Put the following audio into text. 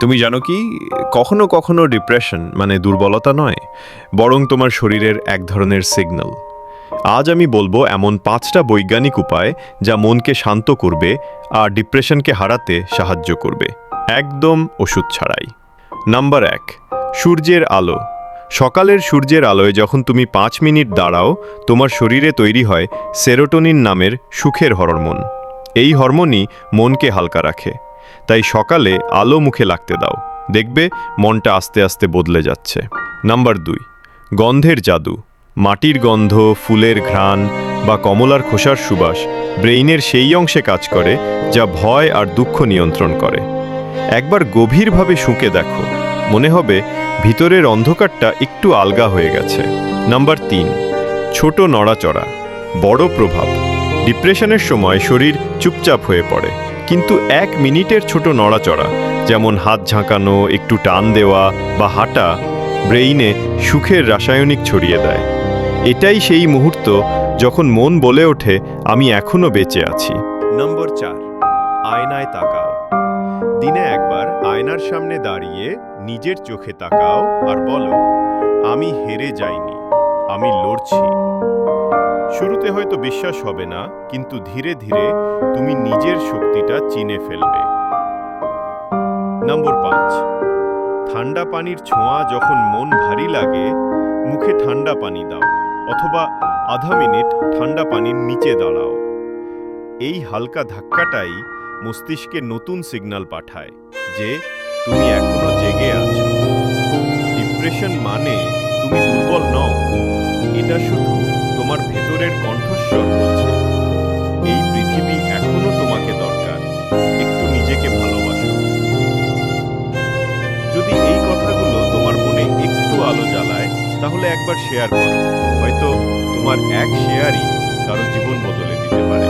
তুমি জানো কি? কখনো কখনো ডিপ্রেশন মানে দুর্বলতা নয়, বরং তোমার শরীরের এক ধরনের সিগন্যাল আজ আমি বলব এমন পাঁচটা বৈজ্ঞানিক উপায় যা মনকে শান্ত করবে আর ডিপ্রেশনকে হারাতে সাহায্য করবে। একদম ওষুধ ছাড়াই। নাম্বার এক, সূর্যের আলো। সকালের সূর্যের আলোয় যখন তুমি পাঁচ মিনিট দাঁড়াও, তোমার শরীরে তৈরি হয় সেরোটোনিন নামের সুখের হরমোন। এই হরমোনই মনকে হালকা রাখে। তাই সকালে আলো মুখে লাগতে দাও। দেখবে মনটা আস্তে আস্তে বদলে যাচ্ছে। নাম্বার দুই, গন্ধের জাদু। মাটির গন্ধ, ফুলের ঘ্রাণ বা কমলার খোসার সুবাস ব্রেইনের সেই অংশে কাজ করে যা ভয় আর দুঃখ নিয়ন্ত্রণ করে। একবার গভীরভাবে শুঁকে দেখো। মনে হবে ভিতরের অন্ধকারটা একটু আলগা হয়ে গেছে। নাম্বার তিন, ছোট নড়াচড়া। বড় প্রভাব। ডিপ্রেশনের সময় শরীর চুপচাপ হয়ে পড়ে। কিন্তু এক মিনিটের ছোট নড়াচড়া, যেমন হাত ঝাঁকানো, একটু টান দেওয়া বা হাঁটা, ব্রেইনে সুখের রাসায়নিক ছড়িয়ে দেয়। এটাই সেই মুহূর্ত যখন মন বলে ওঠে, আমি এখনও বেঁচে আছি। নম্বর চার, আয়নায় তাকাও। দিনে একবার আয়নার সামনে দাঁড়িয়ে নিজের চোখে তাকাও আর বলো, আমি হেরে যাইনি, আমি লড়ছি। শুরুতে হয়তো বিশ্বাস হবে না, কিন্তু ধীরে ধীরে তুমি নিজের শক্তিটা চিনে ফেলবে। নম্বর পাঁচ। ঠান্ডা পানির ছোঁয়া যখন মন ভারী লাগে, মুখে ঠান্ডা পানি দাও, অথবা আধা মিনিট ঠান্ডা পানির নিচে দাঁড়াও। এই হালকা ধাক্কাটাই মস্তিষ্কে নতুন সিগন্যাল পাঠায় যে তুমি এখনও জেগে আছো। ডিপ্রেশন মানে তুমি দুর্বল নও, এটা শুধু ভেতরের কণ্ঠস্বর বলছে এই পৃথিবী এখনও তোমাকে দরকার, একটু নিজেকে ভালোবাসো। যদি এই কথাগুলো তোমার মনে একটু আলো জ্বালায়, তাহলে একবার শেয়ার করো। হয়তো তোমার এক শেয়ারই কারও জীবন বদলে দিতে পারে।